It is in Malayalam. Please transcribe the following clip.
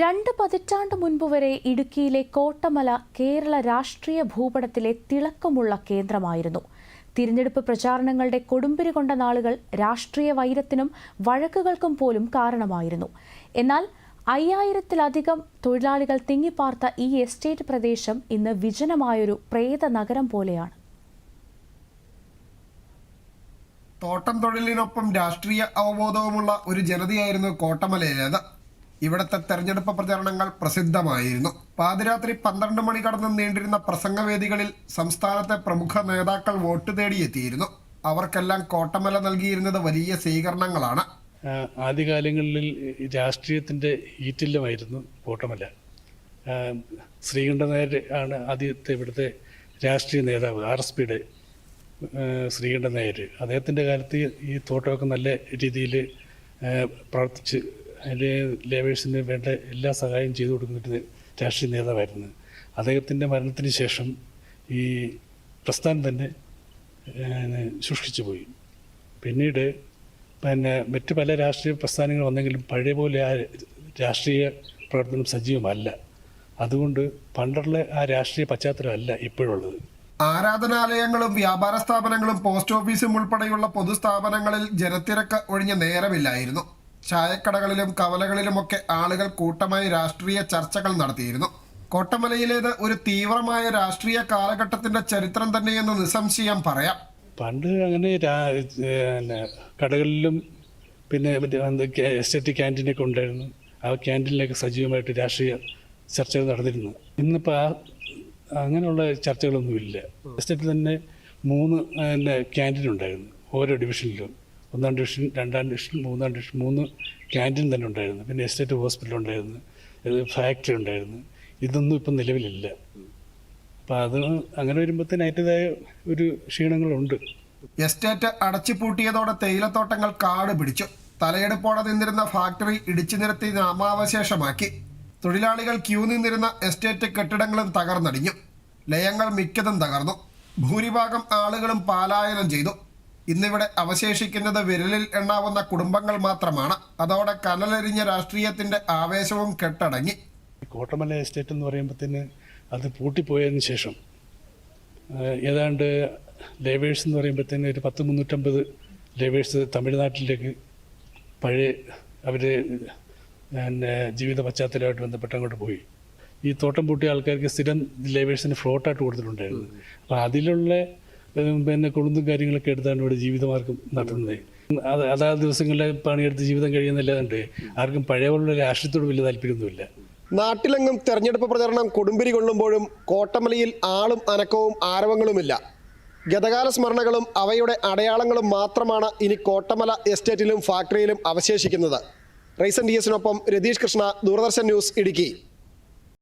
രണ്ട് പതിറ്റാണ്ട് മുൻപ് വരെ ഇടുക്കിയിലെ കോട്ടമല കേരള രാഷ്ട്രീയ ഭൂപടത്തിലെ തിളക്കമുള്ള കേന്ദ്രമായിരുന്നു. തിരഞ്ഞെടുപ്പ് പ്രചാരണങ്ങളുടെ കൊടുമ്പിരി കൊണ്ട നാളുകൾ രാഷ്ട്രീയ വൈരത്തിനും വഴക്കുകൾക്കും പോലും കാരണമായിരുന്നു. എന്നാൽ അയ്യായിരത്തിലധികം തൊഴിലാളികൾ തിങ്ങിപ്പാർത്ത ഈ എസ്റ്റേറ്റ് പ്രദേശം ഇന്ന് വിജനമായൊരു പ്രേത നഗരം പോലെയാണ്. തോട്ടം തൊഴിലിനൊപ്പം രാഷ്ട്രീയ അവബോധവുമുള്ള ഒരു ജനതയായിരുന്നു കോട്ടമലയിലേത്. ഇവിടുത്തെ തെരഞ്ഞെടുപ്പ് പ്രചരണങ്ങൾ പ്രസിദ്ധമായിരുന്നു. പാതിരാത്രി പന്ത്രണ്ട് മണി കടന്ന് നീണ്ടിരുന്ന പ്രസംഗവേദികളിൽ സംസ്ഥാനത്തെ പ്രമുഖ നേതാക്കൾ വോട്ട് തേടിയെത്തിയിരുന്നു. അവർക്കെല്ലാം കോട്ടമല നൽകിയിരുന്നത് വലിയ സ്വീകരണങ്ങളാണ്. ആദ്യകാലങ്ങളിൽ രാഷ്ട്രീയത്തിന്റെ ഈറ്റില്ലമായിരുന്നു കോട്ടമല. ശ്രീകണ്ഠനായർ ആണ് ആദ്യത്തെ ഇവിടുത്തെ രാഷ്ട്രീയ നേതാവ് ആർ എസ് പിയുടെ ശ്രീകണ്ഠൻ നായർ അദ്ദേഹത്തിന്റെ കാലത്ത് ഈ തോട്ടമൊക്കെ നല്ല രീതിയിൽ പ്രവർത്തിച്ച് അതിന്റെ ലേബേഴ്സിന് വേണ്ട എല്ലാ സഹായം ചെയ്തു കൊടുക്കുന്ന രാഷ്ട്രീയ നേതാവായിരുന്നു. അദ്ദേഹത്തിന്റെ മരണത്തിന് ശേഷം ഈ പ്രസ്ഥാനം തന്നെ സൂക്ഷിച്ചു പോയി. പിന്നീട് പിന്നെ മറ്റ് പല രാഷ്ട്രീയ പ്രസ്ഥാനങ്ങൾ വന്നെങ്കിലും പഴയ പോലെ ആ രാഷ്ട്രീയ പ്രവർത്തനം സജീവമല്ല. അതുകൊണ്ട് പണ്ടുള്ള ആ രാഷ്ട്രീയ പശ്ചാത്തലമല്ല ഇപ്പോഴുള്ളത്. ആരാധനാലയങ്ങളും വ്യാപാര സ്ഥാപനങ്ങളും പോസ്റ്റ് ഓഫീസും ഉൾപ്പെടെയുള്ള പൊതുസ്ഥാപനങ്ങളിൽ ജനത്തിരക്ക് ഒഴിഞ്ഞ നേരമില്ലായിരുന്നു. ചായക്കടകളിലും കവലകളിലുമൊക്കെ ആളുകൾ കൂട്ടമായി രാഷ്ട്രീയ ചർച്ചകൾ നടത്തിയിരുന്നു. കോട്ടമലയിലേത് ഒരു തീവ്രമായ രാഷ്ട്രീയ കാലഘട്ടത്തിന്റെ ചരിത്രം തന്നെയെന്ന് നിസ്സംശയം പറയാം. പണ്ട് അങ്ങനെ കടകളിലും പിന്നെ എസ്റ്റേറ്റ് ക്യാന്റീനൊക്കെ ഉണ്ടായിരുന്നു. ആ ക്യാന്റീനിലൊക്കെ സജീവമായിട്ട് രാഷ്ട്രീയ ചർച്ചകൾ നടന്നിരുന്നു. ഇന്നിപ്പോൾ ആ അങ്ങനെയുള്ള ചർച്ചകളൊന്നുമില്ല. എസ്റ്റേറ്റിൽ തന്നെ മൂന്ന് ക്യാന്റീൻ ഉണ്ടായിരുന്നു. ഓരോ ഡിവിഷനിലും. ഒന്നാം ഡിവിഷൻ രണ്ടാം ഡിവിഷൻ മൂന്നാം ഡിവിഷൻ മൂന്ന് ക്യാന്റീൻ തന്നെ ഉണ്ടായിരുന്നു. പിന്നെ എസ്റ്റേറ്റ് ഹോസ്പിറ്റൽ ഉണ്ടായിരുന്നു. ഫാക്ടറി ഉണ്ടായിരുന്നു. ഇതൊന്നും ഇപ്പം നിലവിലില്ല. അപ്പോൾ അത് അങ്ങനെ വരുമ്പോഴത്തേന് അതിന്റെതായ ഒരു ക്ഷീണങ്ങളുണ്ട്. എസ്റ്റേറ്റ് അടച്ചുപൂട്ടിയതോടെ തേയിലത്തോട്ടങ്ങൾ കാട് പിടിച്ചു. തലയെടുപ്പോടെ നിന്നിരുന്ന ഫാക്ടറി ഇടിച്ചു നിരത്തി നാമാവശേഷമാക്കി. തൊഴിലാളികൾ ക്യൂ നിന്നിരുന്ന എസ്റ്റേറ്റ് കെട്ടിടങ്ങളും തകർന്നടിഞ്ഞു. ലയങ്ങൾ മിക്കതും തകർന്നു. ഭൂരിഭാഗം ആളുകളും പാലായനം ചെയ്തു. ഇന്നിവിടെ അവശേഷിക്കുന്നത് വിരലിൽ എണ്ണാവുന്ന കുടുംബങ്ങൾ മാത്രമാണ്. അതോടെ കനലെരിഞ്ഞ രാഷ്ട്രീയത്തിന്റെ ആവേശവും കെട്ടടങ്ങി. കോട്ടമല എസ്റ്റേറ്റ് എന്ന് പറയുമ്പോഴത്തേന് അത് പൂട്ടിപ്പോയതിന് ശേഷം ഏതാണ്ട് ലേബേഴ്സ് എന്ന് പറയുമ്പോഴത്തേന് ഒരു പത്ത് മുന്നൂറ്റമ്പത് ലേബേഴ്സ് തമിഴ്നാട്ടിലേക്ക് പഴയ അവർ പിന്നെ ജീവിത പശ്ചാത്തലമായിട്ട് ബന്ധപ്പെട്ട് അങ്ങോട്ട് പോയി. ഈ തോട്ടം പൂട്ടിയ ആൾക്കാർക്ക് സ്ഥിരം ലേബേഴ്സിന് ഫ്ലോട്ടായിട്ട് കൊടുത്തിട്ടുണ്ടായിരുന്നു. അപ്പോൾ അതിലുള്ള പിന്നെ കൊളുന്തും കാര്യങ്ങളൊക്കെ എടുത്താണ് ഇവിടെ ജീവിതമാർഗം നടത്തുന്നത്. അത് അതാ ദിവസങ്ങളിലെ പണിയെടുത്ത് ജീവിതം കഴിയുന്നില്ലാതെ ആർക്കും പഴയ പോലുള്ള രാഷ്ട്രീയത്തോട് വലിയ താല്പര്യമൊന്നുമില്ല. നാട്ടിലെങ്ങും തെരഞ്ഞെടുപ്പ് പ്രചരണം കൊടുമ്പിരി കൊള്ളുമ്പോഴും കോട്ടമലയിൽ ആളും അനക്കവും ആരവങ്ങളുമില്ല. ഗതകാല സ്മരണകളും അവയുടെ അടയാളങ്ങളും മാത്രമാണ് ഇനി കോട്ടമല എസ്റ്റേറ്റിലും ഫാക്ടറിയിലും അവശേഷിക്കുന്നത്. റൈസൻ ഡി എസിനൊപ്പം രതീഷ് കൃഷ്ണ ദൂരദർശൻ ന്യൂസ് ഇടുക്കി.